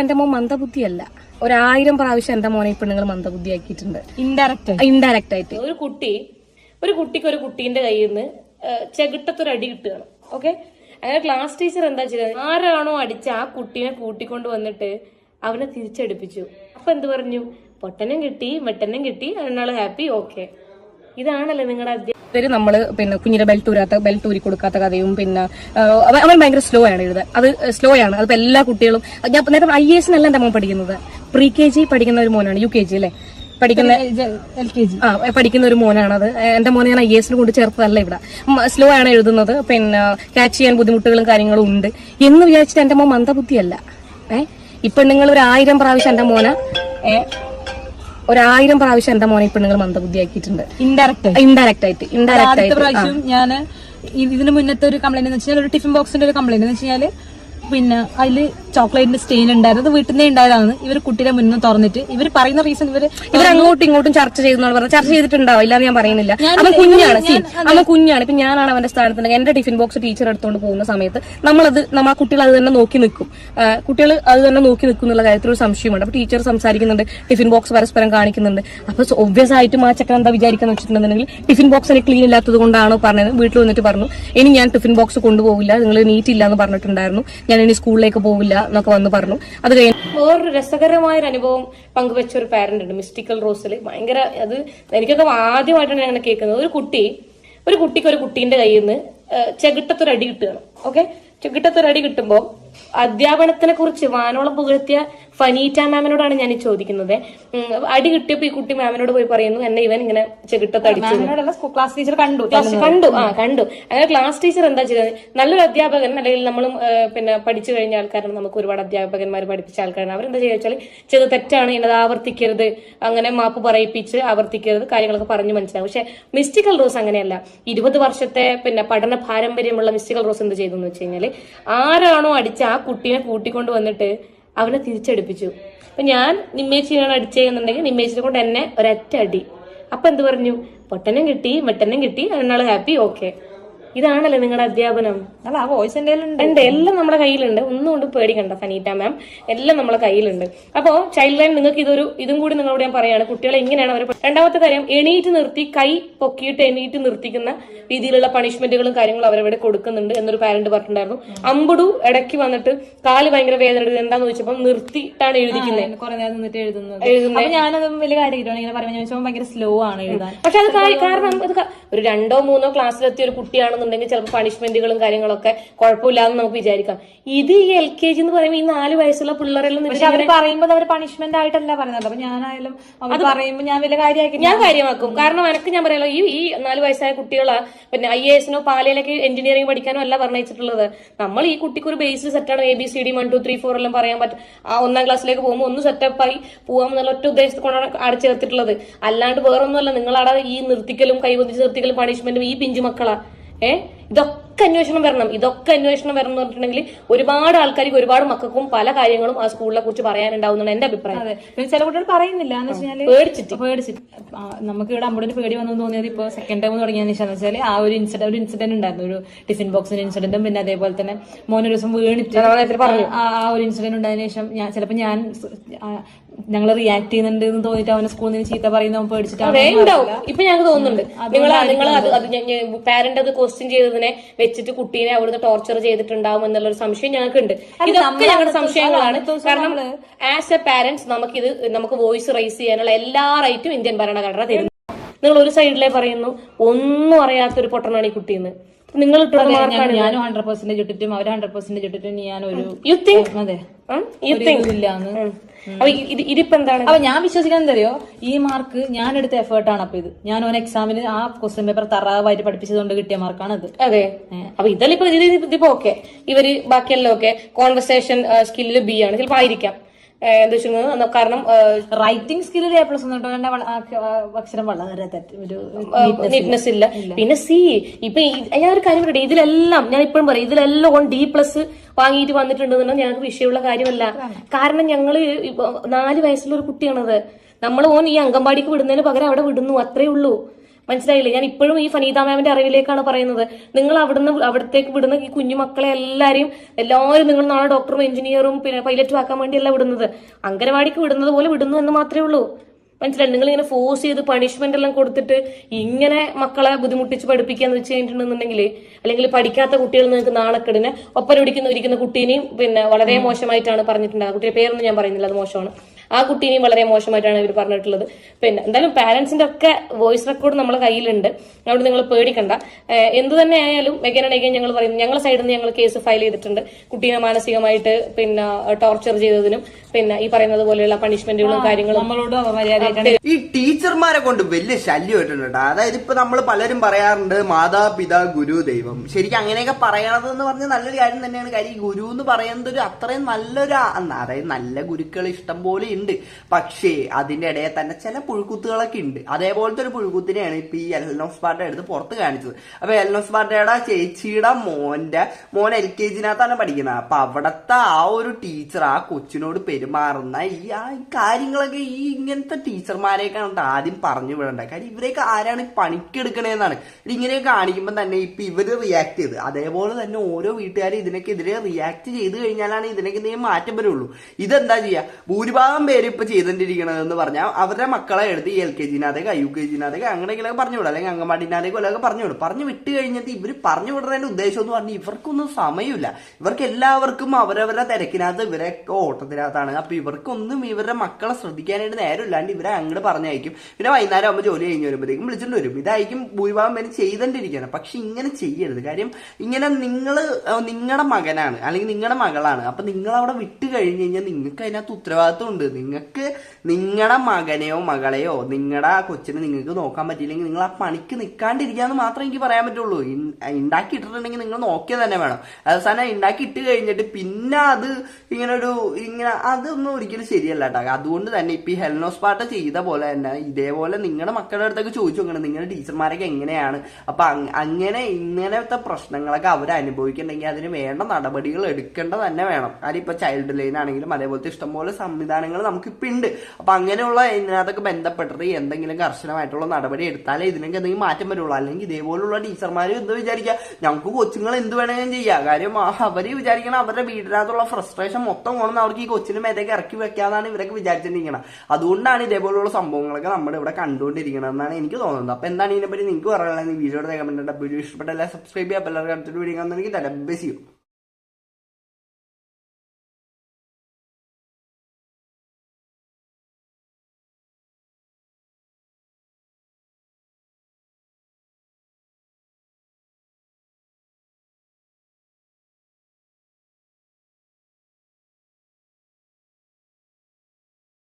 എന്റെ മോൻ മന്ദബുദ്ധിയല്ല. ഒരായിരം പ്രാവശ്യം എന്റെ മോനെ പെണ്ണുങ്ങൾ മന്ദബുദ്ധിയാക്കിയിട്ടുണ്ട്. ഇൻഡയറക്റ്റ് ഇൻഡയറക്റ്റ് ആയിട്ട്. ഒരു കുട്ടി ഒരു കുട്ടിക്ക് ഒരു കുട്ടീന്റെ കയ്യിൽ നിന്ന് ചെകിട്ടത്തൊരു അടി കിട്ടുകയാണ്. ഓക്കെ? അങ്ങനെ ക്ലാസ് ടീച്ചർ എന്താ ചെയ്തത്? ആരാണോ അടിച്ച ആ കുട്ടീനെ കൂട്ടിക്കൊണ്ട് വന്നിട്ട് അവനെ തിരിച്ചടിപ്പിച്ചു. അപ്പൊ എന്ത് പറഞ്ഞു? പൊട്ടനും കിട്ടി വെട്ടനും കിട്ടി അതിനാൾ ഹാപ്പി ഓക്കെ. ഇതാണല്ലേ നിങ്ങളുടെ അധ്യാപനം ഇവർ നമ്മൾ പിന്നെ കുഞ്ഞിന്റെ ബെൽറ്റ് ഊരാത്ത ബെൽറ്റ് ഊരി കൊടുക്കാത്ത കഥയും പിന്നെ അവൻ ഭയങ്കര സ്ലോ ആണ് എഴുതാൻ അത് സ്ലോ ആണ്. അതിപ്പോ എല്ലാ കുട്ടികളും ഞാൻ നേരത്തെ ഐ എസ് എന്നല്ല എന്റെ മോൻ പഠിക്കുന്നത്. പ്രീ കെ ജി പഠിക്കുന്ന ഒരു മോനാണ് യു കെ ജി അല്ലേ? പഠിക്കുന്ന എൽ കെ ജി ആ പഠിക്കുന്ന ഒരു മോനാണ് അത്. എന്റെ മോനെ ഞാൻ ഐ എസിന് കൊണ്ട് ചേർത്തതല്ല ഇവിടെ. സ്ലോ ആണ് എഴുതുന്നത്. പിന്നെ ക്യാച്ച് ചെയ്യാൻ ബുദ്ധിമുട്ടുകളും കാര്യങ്ങളും ഉണ്ട്. എന്ന് വിചാരിച്ചിട്ട് എന്റെ മോൻ മന്ദബുദ്ധിയല്ല. ഏഹ് ഇപ്പൊ നിങ്ങൾ ഒരു ആയിരം പ്രാവശ്യം എന്റെ മോനെ ഒരായിരം പ്രാവശ്യം എന്റെ മോനെ പെണ്ണുങ്ങൾ മന്ദബുദ്ധിയാക്കിയിട്ടുണ്ട്. ഇൻഡയറക്റ്റ് ഇൻഡയറക്റ്റ് ആയിട്ട്. ഇൻഡയറക്റ്റ് ആയിട്ട്. പ്രാവശ്യം ഞാൻ ഇതിന് മുന്നത്തെ ഒരു കംപ്ലൈന്റ് എന്ന് വെച്ചാൽ ഒരു ടിഫിൻ ബോക്സിന്റെ ഒരു കംപ്ലൈന്റ് എന്ന് വെച്ചാൽ പിന്നെ അതിൽ ചോക്ലേറ്റിന്റെ സ്റ്റെയിൻ ഉണ്ടായിരുന്നു. അത് വീട്ടിൽ നിന്നേ ഉണ്ടായതാണ്. ഇവർ കുട്ടിയുടെ മുന്നിൽ തുറന്നിട്ട്. ഇവർ പറയുന്ന റീസൺ ഇവർ ഇവർ അങ്ങോട്ടും ഇങ്ങോട്ടും ചർച്ച ചെയ്തു പറഞ്ഞത് ചർച്ച ചെയ്തിട്ടുണ്ടാവും ഇല്ലാന്ന് ഞാൻ പറയുന്നില്ല. അവൻ കുഞ്ഞാണ്. സി അവൻ കുഞ്ഞാണ്. ഇപ്പൊ ഞാനാണ് അവന്റെ സ്ഥാനത്തുണ്ടെങ്കിൽ എന്റെ ടിഫിൻ ബോക്സ് ടീച്ചർ എടുത്തുകൊണ്ട് പോകുന്ന സമയത്ത് നമ്മളത് നമ്മൾ ആ കുട്ടികൾ അത് തന്നെ നോക്കി നിൽക്കും. കുട്ടികൾ അത് തന്നെ നോക്കി നിൽക്കും എന്നുള്ള കാര്യത്തിൽ ഒരു സംശയമുണ്ട്. അപ്പൊ ടീച്ചർ സംസാരിക്കുന്നുണ്ട്. ടിഫിൻ ബോക്സ് പരസ്പരം കാണിക്കുന്നുണ്ട്. അപ്പൊ ഒബ്വിയസ് ആയിട്ടും ആ ചക്കൻ എന്താ വിചാരിക്കാന്ന് വെച്ചിട്ടുണ്ടെങ്കിൽ ടിഫിൻ ബോക്സ് എനിക്ക് ക്ലീൻ ഇല്ലാത്തത് കൊണ്ടാണോ പറഞ്ഞത്? വീട്ടിൽ വന്നിട്ട് പറഞ്ഞു ഇനി ഞാൻ ടിഫിൻ ബോക്സ് കൊണ്ടുപോകില്ല നിങ്ങൾ നീറ്റ് ഇല്ല എന്ന് പറഞ്ഞിട്ടുണ്ടായിരുന്നു. ഞാൻ ഇനി സ്കൂളിലേക്ക് പോവില്ല എന്നൊക്കെ വന്ന് പറഞ്ഞു. അത് കഴിഞ്ഞ് വേറൊരു രസകരമായ ഒരു അനുഭവം പങ്കുവെച്ച ഒരു പാരന്റ് ഉണ്ട് മിസ്റ്റിക്കൽ റോസിൽ ഭയങ്കര അത് എനിക്കൊക്കെ ആദ്യമായിട്ടാണ് ഞാൻ കേൾക്കുന്നത്. ഒരു കുട്ടി ഒരു കുട്ടിക്ക് ഒരു കുട്ടീന്റെ കയ്യിൽ നിന്ന് ചെകിട്ടത്തൊരടി കിട്ടുകയാണ്. ഓക്കെ ചെകിട്ടത്തൊരടി കിട്ടുമ്പോൾ അധ്യാപനത്തിനെ കുറിച്ച് വാനോളം പുകഴ്ത്തിയ ഫനീറ്റ മാമിനോടാണ് ഞാൻ ചോദിക്കുന്നത്. അടി കിട്ടിയപ്പോ ഈ കുട്ടി മാമിനോട് പോയി പറയുന്നു എന്നെ ഇവൻ ഇങ്ങനെ ചെകിട്ടത്തടിച്ചു ക്ലാസ് ടീച്ചർ കണ്ടു കണ്ടു ആ കണ്ടു. അങ്ങനെ ക്ലാസ് ടീച്ചർ എന്താ ചെയ്തത്? നല്ലൊരു അധ്യാപകൻ അല്ലെങ്കിൽ നമ്മളും പിന്നെ പഠിച്ചു കഴിഞ്ഞ ആൾക്കാരാണ് നമുക്ക് ഒരുപാട് അധ്യാപകന്മാർ പഠിപ്പിച്ച ആൾക്കാരാണ്. അവരെന്താ ചെയ്യുക വെച്ചാൽ ചെറു തെറ്റാണ് ഇന്നത് ആവർത്തിക്കരുത് അങ്ങനെ മാപ്പ് പറയിപ്പിച്ച് ആവർത്തിക്കരുത് കാര്യങ്ങളൊക്കെ പറഞ്ഞു മനസ്സിലാവും. പക്ഷെ മിസ്റ്റിക്കൽ റോസ് അങ്ങനെയല്ല. ഇരുപത് വർഷത്തെ പിന്നെ പഠന പാരമ്പര്യമുള്ള മിസ്റ്റിക്കൽ റോസ് എന്ത് ചെയ്തു എന്ന് വെച്ച് കഴിഞ്ഞാൽ ആരാണോ അടിച്ച ആ കുട്ടീനെ കൂട്ടിക്കൊണ്ട് വന്നിട്ട് അവനെ തിരിച്ചടിപ്പിച്ചു. അപ്പൊ ഞാൻ നിമ്മേച്ചിനാണ് അടിച്ചതെന്നുണ്ടെങ്കിൽ നിമ്മേച്ചിനെ കൊണ്ട് എന്നെ ഒരൊറ്റ അടി. അപ്പൊ എന്ത് പറഞ്ഞു? പൊട്ടനും കിട്ടി മെട്ടനും കിട്ടി അതിനാൾ ഹാപ്പി ഓക്കെ ഇതാണല്ലേ നിങ്ങളുടെ അധ്യാപനം? അല്ല ആ വോയിസ് എന്റെ ഉണ്ട് എല്ലാം നമ്മുടെ കയ്യിലുണ്ട്. ഒന്നും കൊണ്ട് പേടിക്കണ്ട ഫനീറ്റ മാം. എല്ലാം നമ്മുടെ കയ്യിലുണ്ട്. അപ്പോ ചൈൽഡ് ലൈൻ നിങ്ങൾക്ക് ഇതൊരു ഇതും കൂടി നിങ്ങളോട് ഞാൻ പറയാണ്. കുട്ടികളെ എങ്ങനെയാണ് അവർ രണ്ടാമത്തെ കാര്യം എണീറ്റ് നിർത്തി കൈ പൊക്കിയിട്ട് എണീറ്റ് നിർത്തിക്കുന്ന രീതിയിലുള്ള പണിഷ്മെന്റുകളും കാര്യങ്ങളും അവരവിടെ കൊടുക്കുന്നുണ്ട് എന്നൊരു പാരന്റ് പറഞ്ഞിട്ടുണ്ടായിരുന്നു. അമ്പുടു ഇടയ്ക്ക് വന്നിട്ട് കാൽ ഭയങ്കര വേദന എടുക്കുന്നത് എന്താന്ന് ചോദിച്ചപ്പോൾ നിർത്തിയിട്ടാണ് എഴുതിക്കുന്നത് കുറെ നേരം നിന്നിട്ട് എഴുതുന്നത്. ഞാനത് വലിയ കാര്യം ഇങ്ങനെ ഭയങ്കര സ്ലോ ആണ് എഴുതാൻ. പക്ഷെ അത് കാരണം ഒരു രണ്ടോ മൂന്നോ ക്ലാസ്സിലെത്തിയ ഒരു കുട്ടിയാണെന്നുണ്ടെങ്കിൽ ചിലപ്പോൾ പണിഷ്മെന്റുകളും കാര്യങ്ങളൊക്കെ കുഴപ്പമില്ലാന്ന് നമുക്ക് വിചാരിക്കാം. ഇത് ഈ എൽ കെ ജി എന്ന് പറയുമ്പോൾ ഈ നാല് വയസ്സുള്ള പിള്ളേരെല്ലാം പക്ഷെ അവർ പറയുമ്പോൾ അവർ പണിഷ്മെന്റ് ആയിട്ടല്ല പറയുന്നത്. അപ്പൊ ഞാനായാലും അവർ പറയുമ്പോൾ ഞാൻ വലിയ കാര്യമാക്കി ഞാൻ കാര്യമാക്കും. കാരണം എനിക്ക് ഞാൻ പറയാലോ ഈ ഈ നാല് വയസ്സായ കുട്ടികളെ പിന്നെ ഐ എ എസിനോ പാലയിലൊക്കെ എഞ്ചിനീയറിംഗ് പഠിക്കാനോ അല്ല പറഞ്ഞിട്ടുള്ളത് നമ്മൾ ഈ കുട്ടിക്ക് ഒരു ബേസ് സെറ്റാണ് A B C D one two three four എല്ലാം പറയാൻ പറ്റും ആ ഒന്നാം ക്ലാസ്സിലേക്ക് പോകുമ്പോൾ ഒന്ന് സെറ്റപ്പായി പോകാമെന്നുള്ള ഒറ്റ ഉദ്ദേശത്തിൽ കൊണ്ടാണ് അവിടെ ചേർത്തിട്ടുള്ളത്. അല്ലാണ്ട് വേറൊന്നുമല്ല. നിങ്ങളവിടെ ഈ നിർത്തിക്കലും കൈവന്തിച്ച് നിർത്തിക്കലും പണിഷ്മെന്റും ഈ പിഞ്ചു മക്കളാ. ഏ? ഇതൊക്കെ അന്വേഷണം വരണം. ഇതൊക്കെ അന്വേഷണം വരണം എന്ന് പറഞ്ഞിട്ടുണ്ടെങ്കിൽ ഒരുപാട് ആൾക്കാർക്ക് ഒരുപാട് മക്കൾക്കും പല കാര്യങ്ങളും ആ സ്കൂളിനെ കുറിച്ച് പറയാനുണ്ടാവുന്നതാണ് എന്റെ അഭിപ്രായം. അതെ. പിന്നെ ചില കുട്ടികൾ പറയുന്നില്ല. എന്ന് വെച്ചാൽ പേടിച്ചിട്ട്. പേടിച്ചിട്ട്. നമുക്ക് ഇവിടെ അമ്മയുടെ പേടി വന്നു തോന്നിയത് ഇപ്പൊ സെക്കൻഡ് ടൈം തുടങ്ങിയതിന് ശേഷം. വെച്ചാൽ ആ ഒരു ഇൻസിഡന്റ് ഒരു ഇൻസിഡന്റ് ഉണ്ടായിരുന്നു. ഒരു ടിഫിൻ ബോക്സിന്റെ ഇൻസിഡന്റും പിന്നെ അതേപോലെ തന്നെ മോനൊരു ദിവസം വീണിട്ട് ആ ആ ഒരു ഇൻസിഡന്റ് ഉണ്ടായതിനു ശേഷം ഞാൻ ചിലപ്പോൾ ഞാൻ ഞങ്ങൾ റിയാക്ട് ചെയ്യുന്നുണ്ട് എന്ന് തോന്നിട്ട് അവനെ സ്കൂളിൽ നിന്ന് ചീത്ത പറയുന്ന പേടിച്ചിട്ടാണ് ഇപ്പൊ ഞങ്ങൾക്ക് തോന്നുന്നുണ്ട്. നിങ്ങൾ നിങ്ങൾ അത് അത് പാരന്റ് അത് ക്വസ്റ്റ്യൻ ചെയ്തതിനെ വെച്ചിട്ട് കുട്ടീനെ അവിടുന്ന് ടോർച്ചർ ചെയ്തിട്ടുണ്ടാവും എന്നുള്ളൊരു സംശയം ഞങ്ങൾക്ക് ഉണ്ട് ഇതൊക്കെ ഞങ്ങളുടെ സംശയങ്ങളാണ്. കാരണം ആസ് എ പാരന്റ്സ് നമുക്ക് ഇത് നമുക്ക് വോയിസ് റൈസ് ചെയ്യാനുള്ള എല്ലാ റൈറ്റും ഇന്ത്യൻ ഭരണഘടന തരുന്നു. നിങ്ങൾ ഒരു സൈഡിലേ പറയുന്നു ഒന്നും അറിയാത്തൊരു പൊട്ടനാണ് ഈ കുട്ടിയെന്ന് നിങ്ങൾ ഞാനും ഹൺഡ്രഡ് പെർസെന്റേജ് ഇട്ടിട്ടും അവർ ഹൺഡ്രഡ് പെർസെന്റേജ് ഇട്ടിട്ടും ഞാൻ ഒരു യു തിങ്ക് അതെ. യു തിങ്ക് ഇല്ലാന്ന് അപ്പൊ ഇത് ഇതിപ്പോ എന്താണ്? അപ്പൊ ഞാൻ വിശ്വസിക്കാൻ എന്തറിയോ? ഈ മാർക്ക് ഞാൻ എടുത്ത എഫേർട്ടാണ് അപ്പൊ ഇത്. ഞാൻ ഓൻ എക്സാമിന് ആ ക്വസ്റ്റ്യൻ പേപ്പർ തറാവായിട്ട് പഠിപ്പിച്ചതുകൊണ്ട് കിട്ടിയ മാർക്കാണ് അത്. അതെ. അപ്പൊ ഇതെല്ലാം ഇപ്പൊ ഇത് ഇതിപ്പോ ഓക്കെ ഇവർ ബാക്കിയെല്ലാം ഓക്കെ കോൺവെർസേഷൻ സ്കില്ല് ബി ആണ്. ചിലപ്പോ ആയിരിക്കാം. എന്താ വെച്ചാൽ കാരണം റൈറ്റിംഗ് സ്കില്ലിൽ എ പ്ലസ് അക്ഷരം വളരെ ഒരു നീറ്റ്നെസ് ഇല്ല. പിന്നെ സി ഇപ്പൊ ഞാൻ ഒരു കാര്യം പറയട്ടെ ഇതിലെല്ലാം ഞാൻ ഇപ്പോഴും പറയും ഇതിലെല്ലാം ഓൺ ഡി പ്ലസ് വാങ്ങിയിട്ട് വന്നിട്ടുണ്ടെന്നുണ്ടെങ്കിൽ ഞങ്ങൾക്ക് വിഷയമുള്ള കാര്യമല്ല. കാരണം ഞങ്ങൾ ഇപ്പൊ നാല് വയസ്സുള്ള ഒരു കുട്ടിയാണത്. നമ്മൾ ഓൻ ഈ അംഗൻവാടിക്ക് വിടുന്നതിന് പകരം അവിടെ വിടുന്നു അത്രേ ഉള്ളൂ. മനസ്സിലായില്ലേ? ഞാൻ ഇപ്പോഴും ഈ ഫനീത മാമിന്റെ അറിവിലേക്കാണ് പറയുന്നത്. നിങ്ങൾ അവിടുന്ന് അവിടത്തേക്ക് വിടുന്ന ഈ കുഞ്ഞു മക്കളെ എല്ലാരെയും എല്ലാവരും നിങ്ങൾ നാളെ ഡോക്ടറും എഞ്ചിനീയറും പിന്നെ പൈലറ്റും ആക്കാൻ വേണ്ടിയല്ല വിടുന്നത്. അംഗനവാടിക്ക് വിടുന്നത് പോലെ വിടുന്നു എന്ന് മാത്രമേ ഉള്ളൂ. മനസ്സിലായി? നിങ്ങൾ ഇങ്ങനെ ഫോഴ്സ് ചെയ്ത് പണിഷ്മെന്റ് എല്ലാം കൊടുത്തിട്ട് ഇങ്ങനെ മക്കളെ ബുദ്ധിമുട്ടിച്ച് പഠിപ്പിക്കാന്ന് വെച്ച് കഴിഞ്ഞിട്ടുണ്ടെന്നുണ്ടെങ്കിൽ അല്ലെങ്കിൽ പഠിക്കാത്ത കുട്ടികൾ നിങ്ങൾക്ക് നാണക്കെടിന് ഒപ്പം ഇരിക്കുന്ന ഇരിക്കുന്ന കുട്ടീനെയും പിന്നെ വളരെ മോശമായിട്ടാണ് പറഞ്ഞിട്ടുണ്ട് ആ കുട്ടിയുടെ പേരൊന്നും ഞാൻ പറയുന്നില്ല. അത് മോശമാണ്. ആ കുട്ടീനെയും വളരെ മോശമായിട്ടാണ് ഇവർ പറഞ്ഞിട്ടുള്ളത്. പിന്നെ എന്തായാലും പാരന്റ്സിന്റെ ഒക്കെ വോയിസ് റെക്കോർഡ് നമ്മളെ കയ്യിലുണ്ട്. അവിടെ നിങ്ങൾ പേടിക്കണ്ട. എന്ത് തന്നെ ആയാലും and again ഞങ്ങൾ പറയുന്നു ഞങ്ങളുടെ സൈഡിൽ നിന്ന് ഞങ്ങൾ കേസ് ഫയൽ ചെയ്തിട്ടുണ്ട്. കുട്ടീനെ മാനസികമായിട്ട് പിന്നെ ടോർച്ചർ ചെയ്തതിനും പിന്നെ ഈ പറയുന്നത് പോലെയുള്ള പണിഷ്മെന്റുകളും കാര്യങ്ങളും. ഈ ടീച്ചർമാരെ കൊണ്ട് വലിയ ശല്യമായിട്ടുണ്ട്. അതായത് ഇപ്പൊ നമ്മൾ പലരും പറയാറുണ്ട് മാതാപിതാ ഗുരു ദൈവം. ശരിക്കും അങ്ങനെയൊക്കെ പറയണത് എന്ന് പറഞ്ഞാൽ നല്ലൊരു കാര്യം തന്നെയാണ്. കാര്യം ഗുരു എന്ന് പറയുന്നത് ഒരു അത്രയും നല്ലൊരു അതായത് നല്ല ഗുരുക്കൾ ഇഷ്ടം പോലെ ഉണ്ട്. പക്ഷേ അതിന്റെ ഇടയിൽ തന്നെ ചില പുഴുക്കുത്തുകളൊക്കെ ഉണ്ട്. അതേപോലത്തെ ഒരു പുഴുക്കുത്തിനെയാണ് ഇപ്പൊ ഈ എൽനോസ് പാർട്ട എടുത്ത് പുറത്ത് കാണിച്ചത്. അപ്പൊ എൽനോസ് പാർട്ടയുടെ ചേച്ചിയുടെ മോന്റെ മോൻ എൽ കെ ജിനകത്താണ് പഠിക്കുന്നത്. അപ്പൊ അവിടത്തെ ആ ഒരു ടീച്ചർ ആ കൊച്ചിനോട് പെരുമാറുന്ന ഈ ആ കാര്യങ്ങളൊക്കെ ഈ ഇങ്ങനത്തെ ടീച്ചർമാരെയൊക്കെയാണ് ആദ്യം പറഞ്ഞു വിടേണ്ടത് കാര്യം ഇവരെയൊക്കെ ആരാണ് പണിക്കെടുക്കണേന്നാണ്. ഇങ്ങനെ കാണിക്കുമ്പോൾ തന്നെ ഇപ്പൊ ഇവർ റിയാക്ട് ചെയ്ത്. അതേപോലെ തന്നെ ഓരോ വീട്ടുകാരും ഇതിനൊക്കെതിരെ റിയാക്ട് ചെയ്ത് കഴിഞ്ഞാലാണ് ഇതിനൊക്കെ മാറ്റം വരുള്ളൂ. ഇതെന്താ ചെയ്യാ? ഭൂരിഭാഗം പേര് ഇപ്പൊ ചെയ്തോണ്ടിരിക്കണതെന്ന് പറഞ്ഞാൽ അവരുടെ മക്കളെ എടുത്ത് എൽ കെ ജിനകത്തേക്ക് യു കെ ജിനകത്തേക്ക് അങ്ങനെയൊക്കെ പറഞ്ഞു വിടും. അല്ലെങ്കിൽ അങ്കമാടിനകത്തേക്ക് വല്ലതൊക്കെ പറഞ്ഞു വിടും. പറഞ്ഞു വിട്ട് കഴിഞ്ഞിട്ട് ഇവർ പറഞ്ഞു വിടുന്നതിന്റെ ഉദ്ദേശം എന്ന് പറഞ്ഞാൽ ഇവർക്കൊന്നും സമയമില്ല. ഇവർക്ക് എല്ലാവർക്കും അവരവരുടെ തിരക്കിനകത്ത് ഇവരൊക്കെ ഓട്ടത്തിനകത്താണ്. അപ്പൊ ഇവർക്കൊന്നും ഇവരുടെ മക്കളെ ശ്രദ്ധിക്കാനായിട്ട് നേരമില്ലാണ്ട് ഇവരെ അങ്ങോട്ട് പറഞ്ഞയക്കും. പിന്നെ വൈകുന്നേരം ആകുമ്പോൾ ജോലി കഴിഞ്ഞ് വരുമ്പോഴത്തേക്കും വിളിച്ചിട്ട് വരും. ഇതായിരിക്കും ഭൂരിഭാഗം പേര് ചെയ്തോണ്ടിരിക്കുന്നത് പക്ഷെ ഇങ്ങനെ ചെയ്യരുത്. കാര്യം ഇങ്ങനെ നിങ്ങൾ നിങ്ങളുടെ മകനാണ്. അല്ലെങ്കിൽ നിങ്ങളുടെ മകളാണ്. അപ്പൊ നിങ്ങൾ അവിടെ വിട്ട് കഴിഞ്ഞ് കഴിഞ്ഞാൽ നിങ്ങൾക്ക് അതിനകത്ത് ഉത്തരവാദിത്വം ഉണ്ട്. നിങ്ങൾക്ക് നിങ്ങളുടെ മകനെയോ മകളെയോ നിങ്ങളുടെ കൊച്ചിനെ നിങ്ങൾക്ക് നോക്കാൻ പറ്റിയില്ലെങ്കിൽ നിങ്ങൾ ആ പണിക്ക് നിൽക്കാണ്ടിരിക്കാന്ന് മാത്രമേ എനിക്ക് പറയാൻ പറ്റുള്ളൂ. ഉണ്ടാക്കി ഇട്ടിട്ടുണ്ടെങ്കിൽ നിങ്ങൾ നോക്കിയ തന്നെ വേണം. അവസാനം ഉണ്ടാക്കി ഇട്ട് കഴിഞ്ഞിട്ട് പിന്നെ അത് ഇങ്ങനെ ഒരു ഇങ്ങനെ അതൊന്നും ഒരിക്കലും ശരിയല്ല കേട്ടോ അതുകൊണ്ട് തന്നെ ഇപ്പൊ ഈ ഹെൽനോസ് പാട്ട ചെയ്ത പോലെ തന്നെ ഇതേപോലെ നിങ്ങളുടെ മക്കളുടെ അടുത്തൊക്കെ ചോദിച്ചു നോക്കണം. നിങ്ങളുടെ ടീച്ചർമാരൊക്കെ എങ്ങനെയാണ്? അപ്പൊ അങ്ങനെ ഇങ്ങനത്തെ പ്രശ്നങ്ങളൊക്കെ അവർ അനുഭവിക്കുന്നുണ്ടെങ്കിൽ അതിന് വേണ്ട നടപടികൾ എടുക്കേണ്ട തന്നെ വേണം. ഇപ്പൊ ചൈൽഡ് ലൈൻ ആണെങ്കിലും അതേപോലത്തെ ഇഷ്ടംപോലെ സംവിധാനങ്ങൾ നമുക്കിപ്പോ ഉണ്ട് അപ്പൊ അങ്ങനെയുള്ള ഇതിനകത്തൊക്കെ ബന്ധപ്പെട്ടിട്ട് എന്തെങ്കിലും കർശനമായിട്ടുള്ള നടപടി എടുത്താലേ ഇതിനൊക്കെ എന്തെങ്കിലും മാറ്റം വരുള്ളൂ. അല്ലെങ്കിൽ ഇതേപോലുള്ള ടീച്ചർമാരും എന്ത് വിചാരിക്കുക ഞങ്ങൾക്ക് കൊച്ചുങ്ങൾ എന്ത് വേണമെങ്കിലും ചെയ്യാം. കാര്യം അവർ വിചാരിക്കണം അവരുടെ വീടിനകത്തുള്ള ഫ്രസ്ട്രേഷൻ മൊത്തം കൊണ്ടുവന്ന് അവർക്ക് ഈ കൊച്ചിന് മേത്തേക്ക് ഇറക്കി വെക്കാന്നാണ് ഇവരൊക്കെ വിചാരിച്ചിരിക്കുന്നത് അതുകൊണ്ടാണ് ഇതേപോലുള്ള സംഭവങ്ങളൊക്കെ നമ്മുടെ ഇവിടെ കണ്ടുകൊണ്ടിരിക്കണമെന്നാണ് എനിക്ക് തോന്നുന്നത്. അപ്പൊ എന്താണ് ഇതിനെപ്പറ്റി നിങ്ങൾക്ക് പറയാനുള്ളത്? വീഡിയോ ഇഷ്ടപ്പെട്ടല്ല സബ്സ്ക്രൈബ് ചെയ്യാം എല്ലാവർക്കും അടുത്തൊരു വീഡിയോ കാണുന്നെങ്കിൽ തലബസ് ചെയ്യും